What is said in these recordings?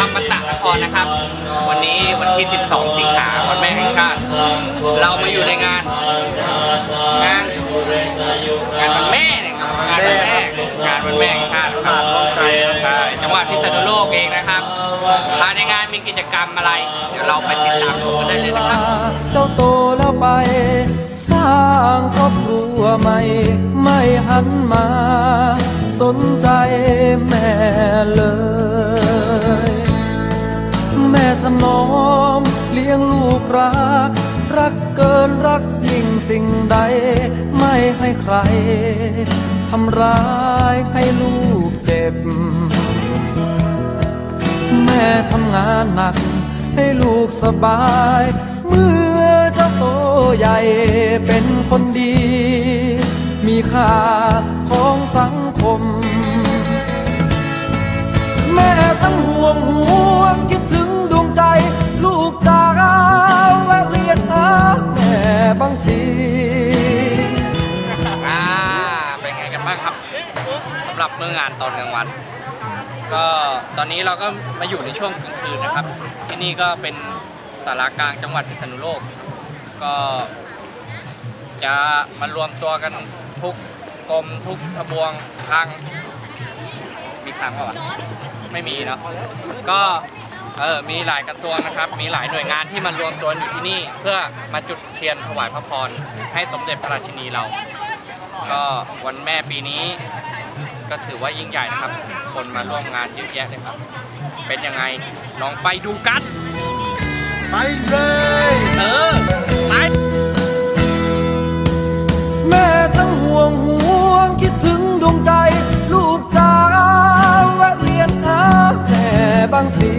อมตะนครนะครับ วันนี้วันที่ 12 สิงหาวันแม่แห่งชาติ เรามาอยู่ในงาน งานงานวันแม่เนี่ยครับงานวันแม่งานวันแม่แห่งชาติครับใช่จังหวัดพิษณุโลกเองนะครับภายในงานมีกิจกรรมอะไร เดี๋ยวเราไปติดตามชมกันได้เลยนะครับเจ้าโตแล้วไป สร้างครอบครัวใหม่ไม่หันมา สนใจแม่เลย นอมเลี้ยงลูกรัก รักเกินรักยิ่งสิ่งใด ไม่ให้ใครทำร้ายให้ลูกเจ็บ แม่ทำงานหนักให้ลูกสบาย เมื่อเจ้าโตใหญ่เป็นคนดี มีค่าของสังคม แม่ทั้งห่วงห่วงคิดถึง บ้างครับสำหรับเมื่องานตอนกลางวัน ก็ตอนนี้เราก็มาอยู่ในช่วงกลางคืนนะครับ ที่นี่ก็เป็นสารากลางจังหวัดพิษณุโลก ก็จะมารวมตัวกันทุกกรมทุกทบวงทางมีทางเปล่าวะไม่มีเนาะก็เออมีหลายกระทรวงนะครับ มีหลายหน่วยงานที่มารวมตัวอยู่ที่นี่ เพื่อมาจุดเทียนถวายพระพรให้สมเด็จพระราชินีเรา ก็วันแม่ปีนี้ก็ถือว่ายิ่งใหญ่นะครับ คนมาร่วมงานเยอะแยะเลยครับ เป็นยังไงลองไปดูกัน ไปเลย เออ ไป แม่ทั้งห่วงห่วงคิดถึงดวงใจ ลูกจ๋าแวะเวียนหาแม่บางสี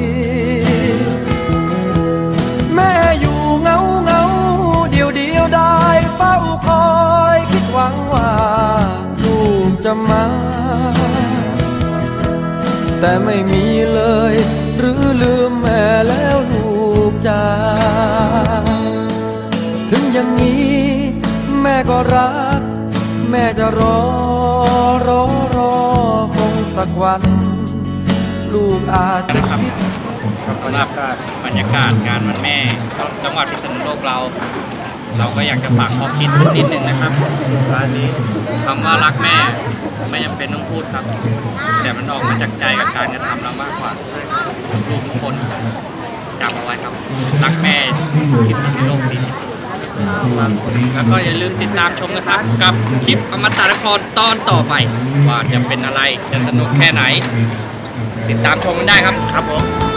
แต่ไม่มีเลย หรือลืมแม่แล้วลูกจ๋าถึงอย่างนี้แม่ก็รัก แม่จะรอรอรอคงสักวัน ลูกอาจจะคิดสำหรับบรรยากาศงานวันแม่จังหวัดพิษณุโลกเรา เราก็อยากจะฝากข้อคิดนิดนึงนะครับร้านนี้คำว่ารักแม่ไม่จำเป็นต้องพูดครับ แต่มันออกมาจากใจกับการกระทำเรามากกว่าใช่ครับลูกทุกคนจำเอาไว้ครับ รักแม่พิษณุโลกดีที่สุดแล้วก็อย่าลืมติดตามชมนะครับ กับคลิปอมตะนครตอนต่อไป ว่าจะเป็นอะไรจะสนุกแค่ไหน ติดตามชมกันได้ครับครับผม